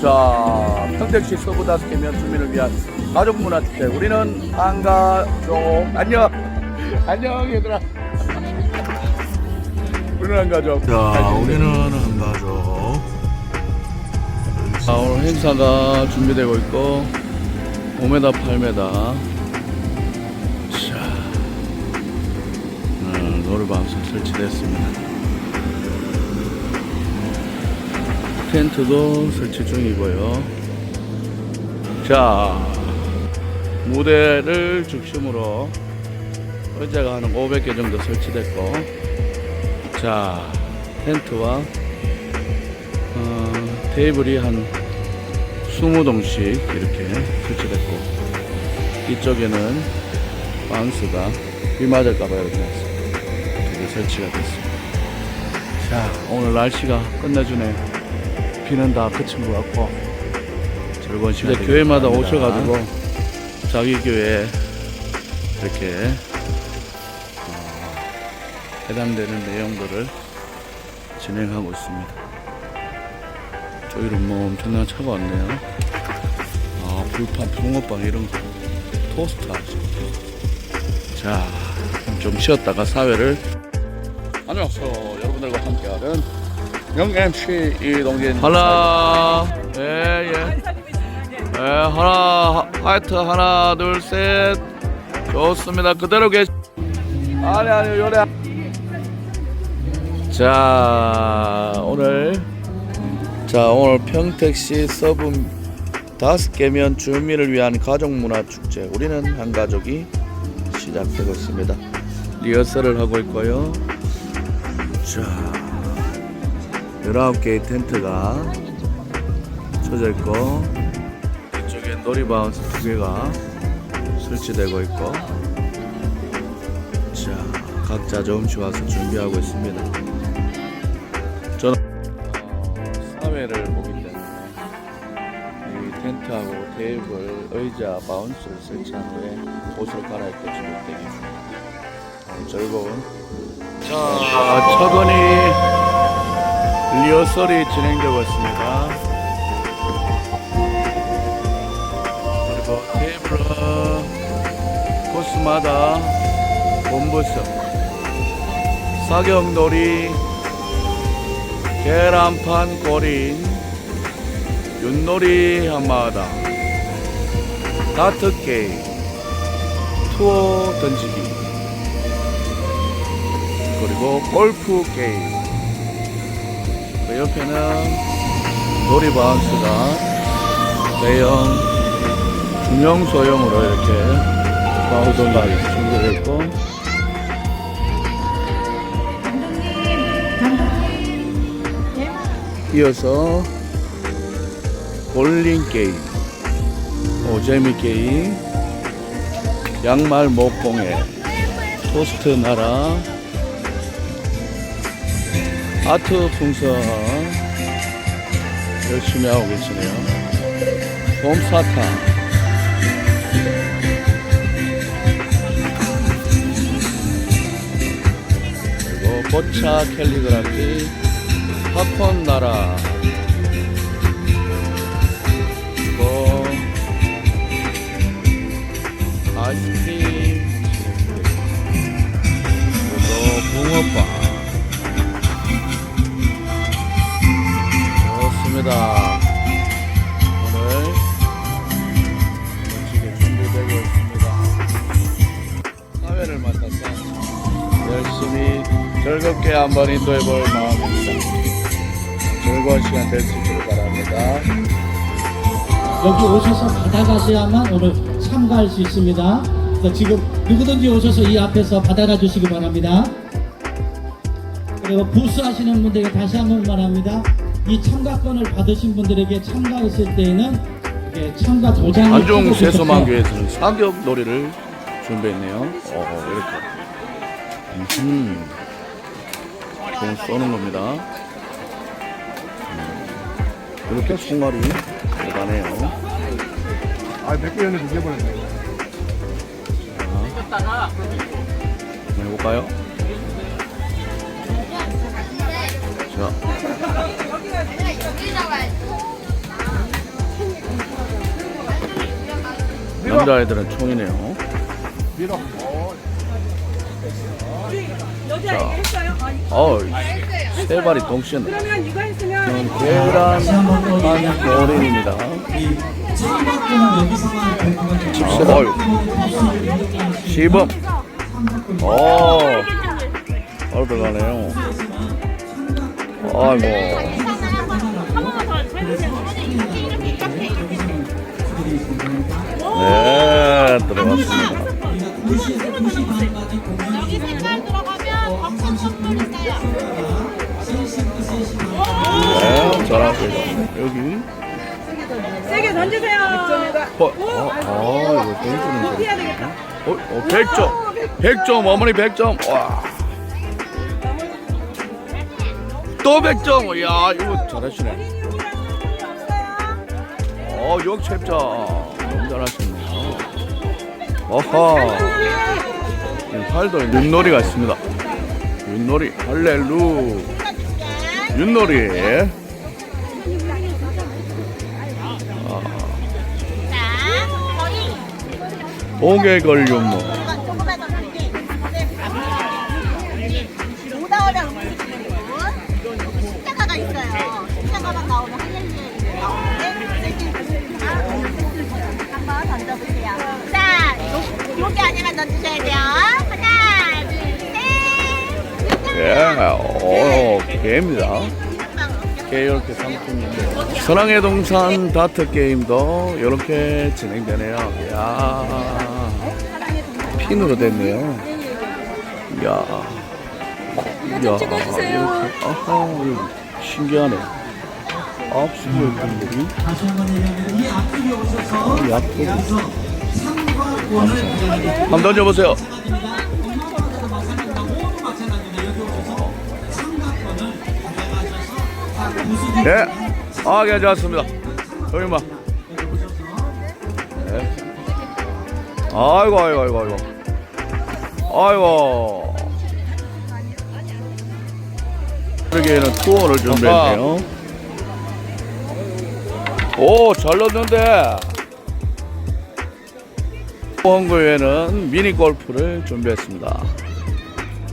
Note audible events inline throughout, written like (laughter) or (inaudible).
자, 평택시 서부 다섯 개 면 주민을 위한 가족 문화 축제. 우리는 한가족. 안녕. 안녕, 얘들아. 우리는 한가족. 자, 우리는 한가족. 자, 오늘 행사가 준비되고 있고 5m, 8m. 자, 음, 노래방송 설치됐습니다. 텐트도 설치 중이고요. 자, 무대를 중심으로 의자가 한 500개 정도 설치됐고, 자, 텐트와 어, 테이블이 한 20동씩 이렇게 설치됐고 이쪽에는 바운스가 비 맞을까봐 이렇게 놨습니다. 이렇게 설치가 됐습니다. 자 오늘 날씨가 끝내주네요. 비는 다 그친 것 같고 즐거운 시간 이제 교회마다 오셔가지고 자기 교회 이렇게 어, 해당되는 내용들을 진행하고 있습니다. 저기로 뭐 엄청난 차가 왔네요. 아, 불판, 붕어빵 이런 거. 토스트 하죠. 자, 좀 쉬었다가 사회를. 안녕하세요. 여러분들과 함께하는 영 MC 이동진. 하나, 예, 예. 예, 하나, 하이트 하나, 둘, 셋. 좋습니다. 그대로 계시. 아니, 아니, 요래. 자, 오늘 자 오늘 평택시 서부 다섯 개면 주민을 위한 가족문화축제 우리는 한 가족이 시작되고 있습니다 리허설을 하고 있고요 자 19개의 텐트가 쳐져 있고 이쪽에 놀이바운스 두 개가 설치되고 있고 자 각자 조금씩 와서 준비하고 있습니다 저는 어, 사회를 보기 때문에 이 텐트하고 테이블, 의자, 바운스를 설치한 후에 옷을 갈아입고 진입되기 중입니다. 오늘 즐거운 자 차근히 리허설이 진행되고 있습니다. 그리고 테이블은 코스마다 본부석 사경놀이 계란판 꼬린 윷놀이 한마당 다트 게임 투어 던지기 그리고 골프 게임 그 옆에는 놀이 바운스가 대형 중형 소형으로 이렇게 준비되어 있고. 이어서 볼링 게임, 오재미 게임, 양말 목공예, 토스트 나라, 아트 풍선 열심히 하고 계시네요. 봄사탕. 그리고 보차 캘리그라피 팝콘 나라 그리고 아이스크림 그리고 붕어빵 한번 인도해 볼 마음입니다 즐거운 시간 될 수 있기를 바랍니다. 여기 오셔서 받아가셔야만 오늘 참가할 수 있습니다. 그래서 지금 누구든지 오셔서 이 앞에서 받아가 주시기 바랍니다. 그리고 부스 하시는 분들에게 다시 한 번 말합니다. 이 참가권을 받으신 분들에게 참가했을 때에는 참가 도장을 주셔서 세소만교에서는 사격 놀이를 준비했네요. 어, 이렇게. 음, 돈 써는 겁니다. 음, 이렇게 콩알이 들어가네요. 아, 몇 개였는데 이겨버렸네. 한번 해볼까요? 자, 남자애들은 총이네요. 밀어. 자, 어우, 세 발이 동시에 나. 그러면 이거 했으면 계란 어린입니다. 어유, 시범. 어, 바로 들어가네요. 아이고. 네, 들어갔습니다. 네, 잘하고 여기. 세게 던지세요. 어, 어, 아, 이거 던지는 거. 해야 되겠다. 어, 어, 100점. 100점, 어머니 100점. 와. 또 100점. 야, 이거 잘하시네. 어, 역cep점. 너무 잘하셨네요. 어허. 네, 팔도 윷놀이가 있습니다. 윷놀이, 할렐루. 윷놀이. 오개걸 윷놀. 한번 던져보세요. 자, 요, 여기 안에만 던지셔야 돼요. 예, 오, 개입니다. 개 이렇게 상품인데 선왕의 동산 다트 게임도 이렇게 진행되네요. 야 핀으로 됐네요. 야, 야, 이렇게 아하, 신기하네. 아홉 시의 분들이 다시 한번. 이 앞쪽에 오셔서 이 앞쪽에 한번 던져보세요. 자, 무슨 네, 아, 괜찮습니다. 여기 막. 네. 아이고, 아이고, 아이고, 아이고. 아이고. 여기에는 투어를 준비했네요. 오, 잘 넣었는데. 원구에는 미니 골프를 준비했습니다.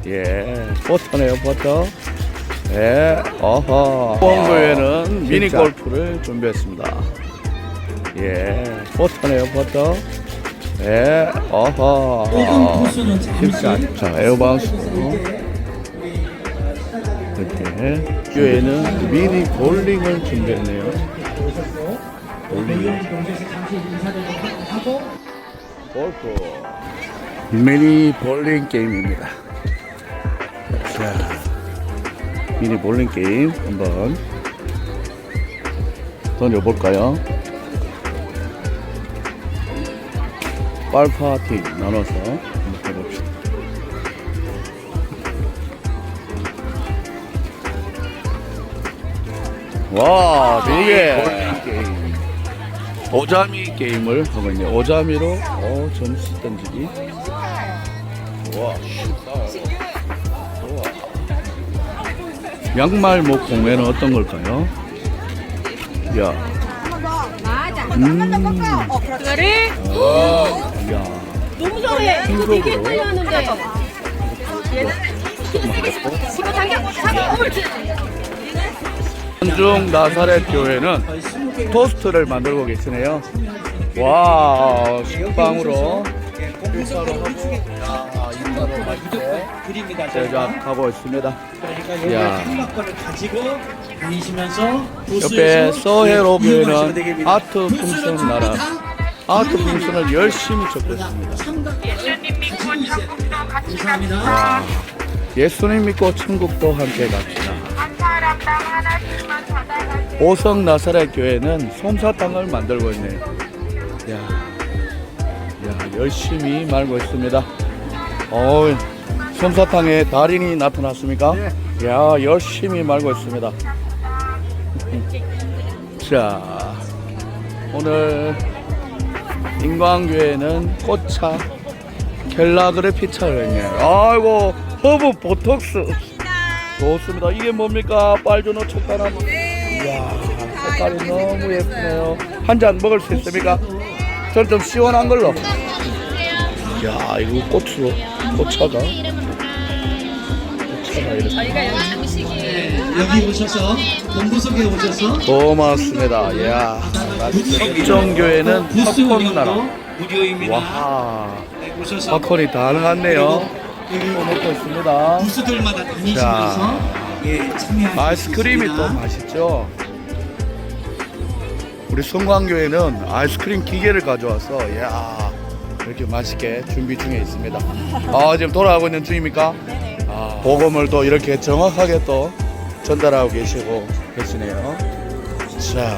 예, 버터네요, 버터. 예, 어허. 원구에는 미니 골프를 준비했습니다. 예, 버터네요, 버터. 예, 어허. 잠시 자, 에어바운스. 이렇게. 교회는 미니 볼링을 준비했네요. 볼링. 골프. 미니 볼링 게임입니다. 자, 미니 볼링 게임 한번 던져볼까요? 빨파티 나눠서 한번 해봅시다. 와, 네 개. 오자미 게임을 하고 있네요. 오자미로 어, 점수 던지기. 와, 좋 양말 목 공매는 어떤 걸까요? 야, 음, 이거를 야, 너무 잘해. 이거 되게 헷갈려 하는데. 이거 당겨. 한중 나사렛 교회는 토스트를 만들고 계시네요. 와, 식빵으로 일사로 하고, 야, 인사로 맛있게 드립니다. 제작하고 있습니다. 그러니까 여기 야. 가지고 다니시면서 옆에 서해로 이용하시면 교회는 되겠습니다. 아트 풍선 나라 다 아트 풍선을 열심히 접했습니다. 감사합니다. 예수님 믿고 천국도 함께 갑시다. 오성 나사렛 교회는 솜사탕을 만들고 있네요. 야, 야 열심히 말고 있습니다. 어, 솜사탕에 달인이 나타났습니까? 야, 열심히 말고 있습니다. 자, 오늘 인광교회는 꽃차 켈라그래피 차를 했네요. 아이고, 허브 보톡스. 좋습니다. 이게 뭡니까? 빨주노 촉단한. 이야, 색깔이 너무 예쁘네요. 한 잔 먹을 수 있습니까? 저는 좀 시원한 걸로. 야, 이거 꽃으로, 꽃차가. 저희가 여기 장식이 여기 오셔서 본부석에 오셔서 고맙습니다. 이야. 석정교회는 부스 팝콘 나라. 무료입니다. 와, 네, 오셔서 팝콘이 가능하네요. 여기 또 먹고 있습니다. 부스들마다 다니시면서 예, 참여하실 아이스크림이 수 또 있습니다. 맛있죠. 우리 성광교회는 아이스크림 기계를 가져와서 야 이렇게 맛있게 준비 중에 있습니다. 아 지금 돌아가고 있는 중입니까? 아, 복음을 또 이렇게 정확하게 또 전달하고 계시고 계시네요. 자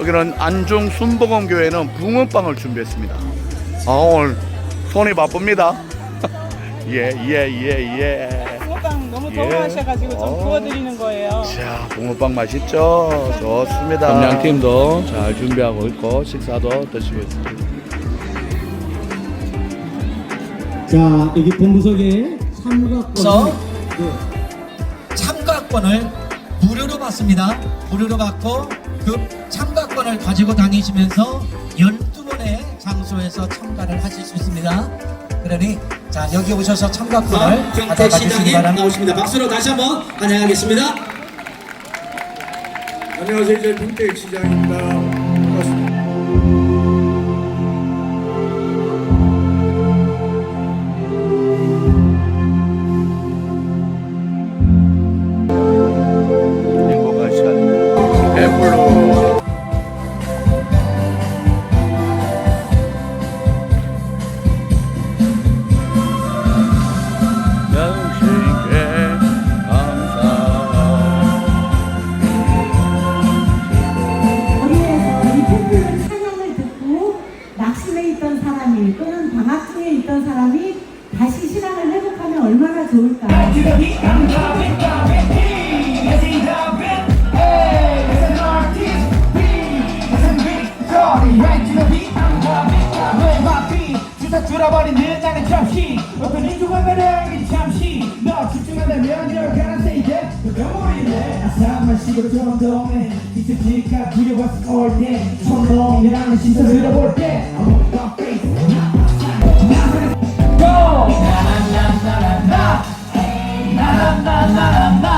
여기는 안중 순복음교회는 붕어빵을 준비했습니다. 아 오늘 손이 바쁩니다. 예 예 예 (laughs) 예. 붕어빵 너무 예. 더워하셔가지고 좀 어. 구워드리는 거예요. 자, 붕어빵 맛있죠? 좋습니다. 점량팀도 잘 준비하고 있고 식사도 드시고 있습니다. 자, 여기 본부석에 참가권을 그래서 네. 참가권을 무료로 받습니다. 무료로 받고 그 참가권을 가지고 다니시면서 12번의 장소에서 참가를 하실 수 있습니다. 그러니 자 여기 오셔서 참가권을 받아가 경태 시장님 바랍니다. 나오십니다. 박수로 다시 한번 환영하겠습니다. 안녕하세요. 저 김태익 시장입니다. 들어버리는 나는 잠시. 어떤 인중하면 잠시. 너 집중한다면 you're gonna say that 그거모리네. 아사만 식으로 점점해. 익숙지가 두려웠어 all day 천동이라는 시선 들어볼 때 Go! 나나나나나. 나나나나나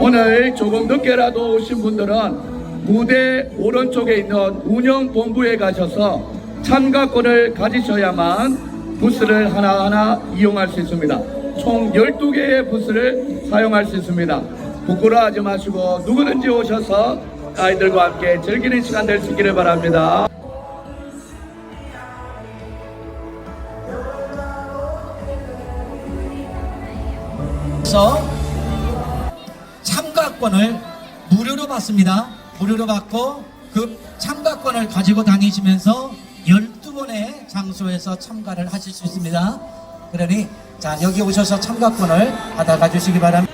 오늘 조금 늦게라도 오신 분들은 무대 오른쪽에 있는 운영본부에 가셔서 참가권을 가지셔야만 부스를 하나하나 이용할 수 있습니다. 총 12개의 부스를 사용할 수 있습니다. 부끄러워하지 마시고 누구든지 오셔서 아이들과 함께 즐기는 시간 될 수 있기를 바랍니다. 그래서 참가권을 무료로 받습니다. 무료로 받고 그 참가권을 가지고 다니시면서 12번의 장소에서 참가를 하실 수 있습니다. 그러니 자 여기 오셔서 참가권을 받아가 주시기 바랍니다.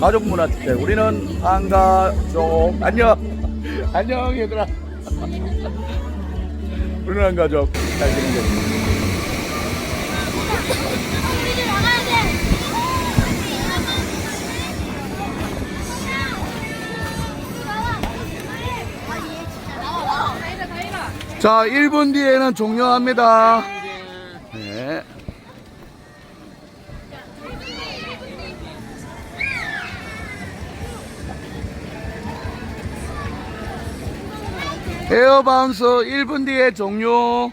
가족문화축제 우리는 한가족 안녕. (laughs) 안녕 얘들아. 우리는 잘 우리 집 나가야 돼. 자 1분 뒤에는 종료합니다 에어바운스 1분 뒤에 종료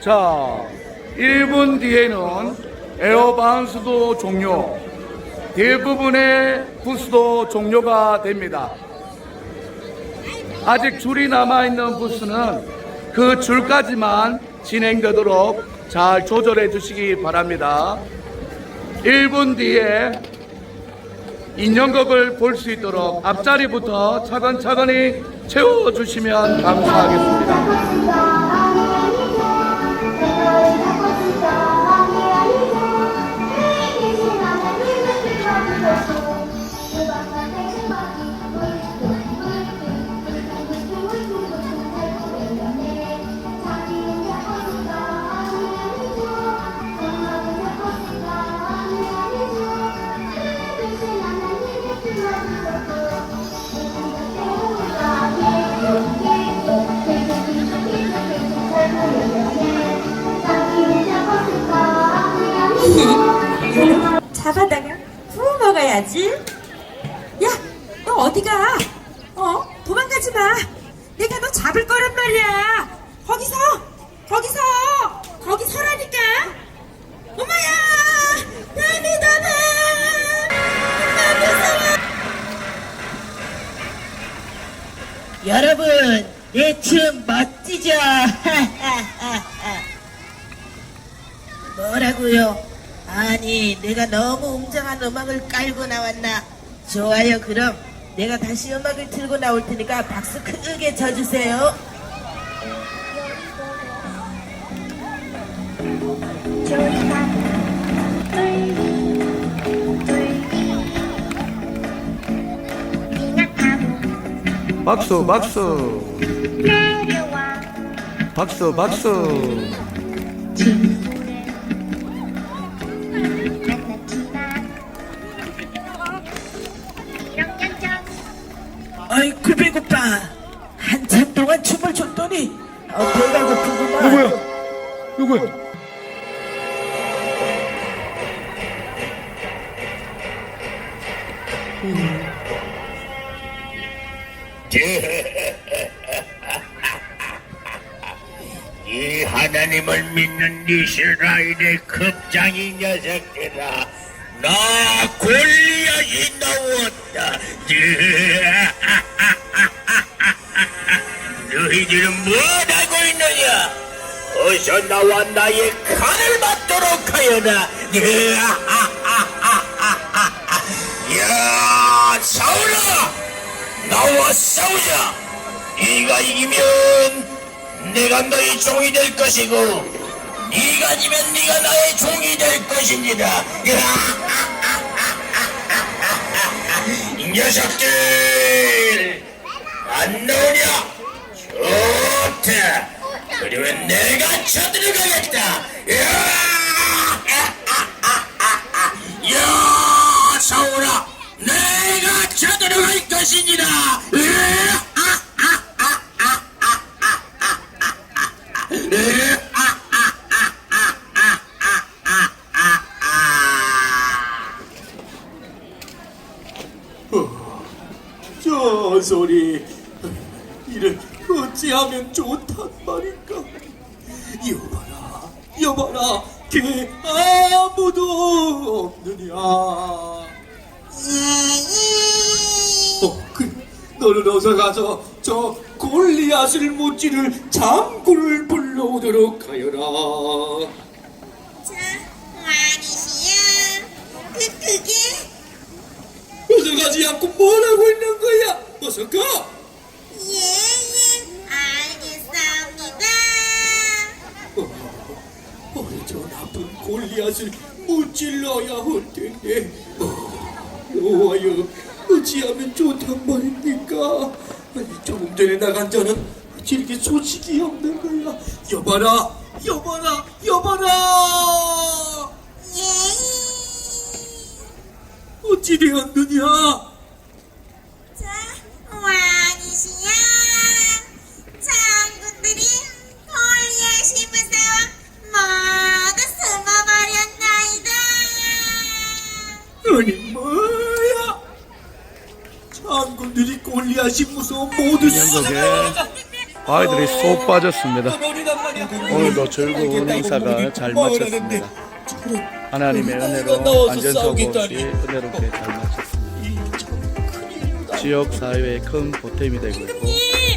자, 1분 뒤에는 에어바운스도 종료, 대부분의 부스도 종료가 됩니다. 아직 줄이 남아있는 부스는 그 줄까지만 진행되도록 잘 조절해 주시기 바랍니다. 1분 뒤에 인형극을 볼 수 있도록 앞자리부터 차근차근히 채워주시면 감사하겠습니다. 뭐라고요? 아니, 내가 너무 웅장한 음악을 깔고 나왔나? 좋아요, 그럼 내가 다시 음악을 틀고 나올 테니까 박수 크게 쳐주세요. 박수 박수 박수 박수. 어, 배가 고프구만 누구야? 누구야? 이 하나님을 믿는 이스라엘의 급장이 녀석들아 나 골리앗이 나왔다 (laughs) 너희들은 뭐 하고 있느냐 어서 나와 나의 칼을 맞도록 하여라 (laughs) 야 싸우라 나와 싸우자 네가 이기면 내가 너희 종이 될 것이고 네가 지면 네가 나의 종이 될 것입니다. 이 (laughs) 녀석들 안 나오냐? 좋다. 그러면 내가 쳐들어가겠다. 야, 사오라, 내가 쳐들어갈 것이니라. 저 소리 이를 어찌하면 좋단 말인가 여봐라 걔 아무도 없느냐 어 그래 너는 어서 가서 저 골리앗을 무찌를 장군을 불러오도록 하여라 자, 와니시야. 그, 그게? 어서 가지 않고 뭘 하고 있는 거야 어서 가 골리앗을 무찔러야 할 텐데 어, 여호와여 어찌하면 좋단 말입니까? 아니 조금 전에 나간 자는 어찌 이렇게 소식이 없는 거야 여봐라 여봐라 여봐라! 예, 어찌 되었느냐 골리앗이 무서워 모두 연속에 아이들이 쏙 빠졌습니다. 오늘도 즐거운 행사가 잘 마쳤습니다. 하나님의 은혜로 안전사고 없이 은혜롭게 잘 마쳤습니다. 지역 사회에 큰 보탬이 되고 있고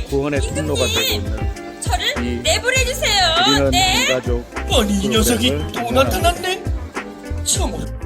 구원의 통로가 되고 있는 저를 내보내주세요. 우리는 네. 가족 아니 이 녀석이 또. 나타났네 참으로